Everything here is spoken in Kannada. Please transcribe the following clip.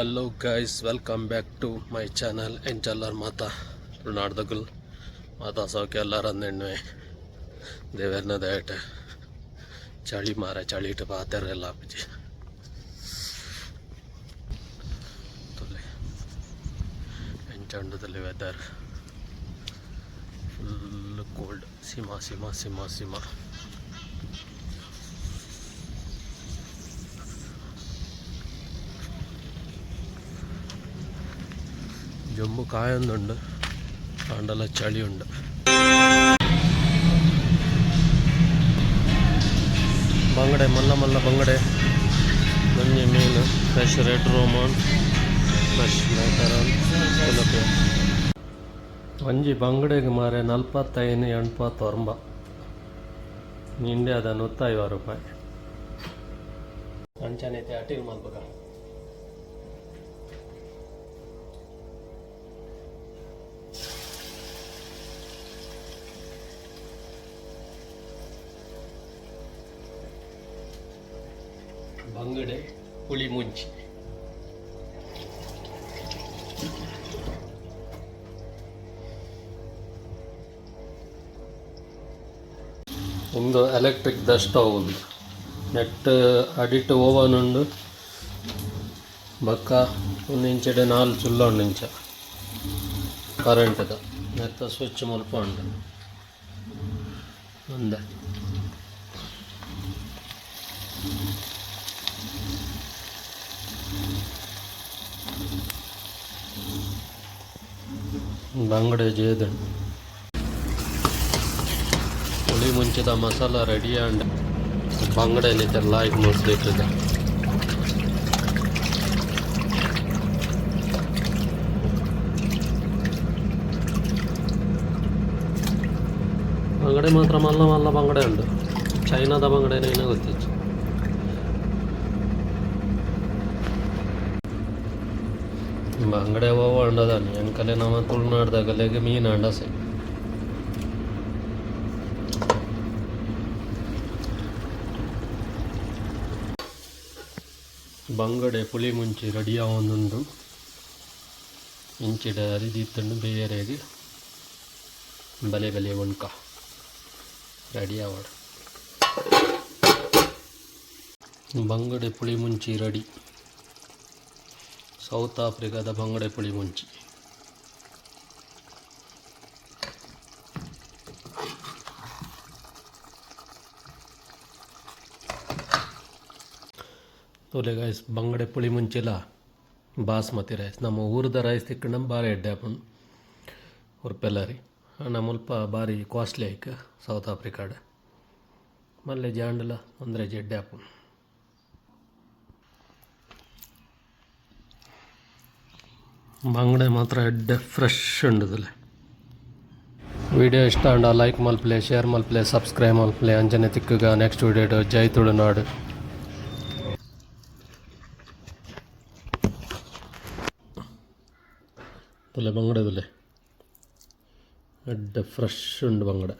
Hello guys welcome back to my channel ಎಂಚಲ್ಲರ್ ಮಾತಾ ನಾಡ್ದಗುಲ್ ಮಾತಾ ಸೌಖ್ಯ ಎಲ್ಲರ ನೆಣ್ಣೆ ದೇವೇರ್ನ ದಯಟ ಚಳಿ ಮಾರ ಚಳಿ ಇಟ್ಟು ಪಾತೆರೆಲ್ಲ ಅಪ್ಪಿಜಿ ಎಂಚಂಡದಲ್ಲಿ ವೆದರ್ ಫುಲ್ ಕೋಲ್ಡ್ ಸಿಮಾ ಸಿಮಾ ಸಿಮಾ ಸಿಮ ജമ്മു കായൊന്നുണ്ട് ആണ്ടല്ല ചളിയുണ്ട് ಬಂಗಡೆ ಮಲ್ಲ ಮಲ್ಲ ಬಂಗಡೆ ಮಂಜಿ ಮೀನು fresh red roman fresh mackerel tilapia ಒಂಜಿ ಬಂಗಡೆಗೆ ಮಾರೆ ನಲ್ಪತ್ತೈದು ಎಣ್ಪತ್ತೊಂಬ ಇಂಡಿಯಾದ ನೂತ್ತೈವ ರೂಪಾಯಿ ಅಂಚನೈತೆ ಅಟಿಲ್ ಮಲ್ಪಕ ಬಂಗಡೆ ಹುಳಿ ಮುಂಚಿ. ಒಂದು ಎಲೆಕ್ಟ್ರಿಕ್ ದ ಸ್ಟವ್ ఉంది ನೆಟ್ ಅಡಿಟ್ ಓವನ್ ಉಂಡು ಬಕ್ಕ ಒಂದು ಇಂಚಡೆ ನಾಲ್ ಚುಲ್ಲ ಉಂಡು ಇಂಚ. ಕರೆಂಟ್ದ ನೆತ್ತ ಸ್ವಿಚ್ ಮುಲ್ಪ ಉಂಡು ಒಂದೇ. ಬಂಗಡೆ ಜೇದನ್ ಹುಳಿ ಮುಂಚಿದ ಮಸಾಲ ರೆಡಿ ಆ್ಯಂಡ್ ಬಂಗಡೆ ನಿತ್ತೆಲ್ಲ ಈಗ ಮುಸ್ದಿಟ್ಟಿದೆ ಬಂಗಡೆ ಮಾತ್ರ ಮಲ್ಲ ಮಲ್ಲ ಬಂಗಡೆ ಉಂಟು. ಚೈನಾದ ಬಂಗಡೆನೇ ಗೊತ್ತಿತ್ತು ಬಂಗಡೆ ಹೋವ ಅಂಡದಾನೆ ಎಂಕಲೆ ನಮ್ಮ ತುಳುನಾಡ್ದಾಗಲೆಗೆ ಮೀನು ಅಂಡಸೆ ಬಂಗಡೆ ಪುಳಿ ಮುಂಚಿ ರೆಡಿ ಆವೊಂದುಂಡು. ಇಂಚಿಡ ಅರಿದಿತ್ತಂಡು ಬೇರೆಗೆ ಬಲೆ ಬಲೆ ಉಣ್ಕ ರೆಡಿ ಆವಾಡ. ಬಂಗಡೆ ಪುಳಿ ಮುಂಚಿ ರೆಡಿ. ಸೌತ್ ಆಫ್ರಿಕಾದ ಬಂಗಡೆ ಪುಳಿ ಮುಂಚಿ. ತೋಲೆ ಗಾಯ್ಸ್ ಬಂಗಡೆ ಪುಳಿ ಮುಂಚಿಲ್ಲ ಬಾಸ್ಮತಿ ರೈಸ್ ನಮ್ಮ ಊರದ ರೈಸ್ ತಿಕ್ಕಂಡು ಭಾರಿ ಎಡ್ಡೆ ಹಾಕೊಂಡು ಉರ್ಪೆಲ್ಲರಿ ನಮ್ಮ ಮುಲ್ಪ ಭಾರಿ ಕಾಸ್ಟ್ಲಿ ಐಕ, ಸೌತ್ ಆಫ್ರಿಕಾಡ. ಮಲ್ಲೆ ಜಾಂಡಲ ಅಂದರೆ ಜಡ್ಡೆ ಬಂಗಡೆ ಮಾತ್ರ ಎಡ್ಡೆ ಫ್ರೆಶ್ ಉಂಡದಲ್ಲ ವಿಡಿಯೋ ಇಷ್ಟ ಅಂಡ ಲೈಕ್ ಮಲ್ಪ್ಲೆ ಶೇರ್ ಮಲ್ಪ್ಲೆ ಸಬ್ಸ್ಕ್ರೈಬ್ ಮಲ್ಪ್ಲೆ ಅಂಜನೆ ತಿಕ್ಕಗ ನೆಕ್ಸ್ಟ್ ವಿಡಿಯೋ ಜೈ ತುಳುನಾಡು ತುಲೆ ಬಂಗಡೆ ತುಲೆ ಎಡ್ಡೆ ಫ್ರೆಶ್ ಉಂಡು ಬಂಗಡೆ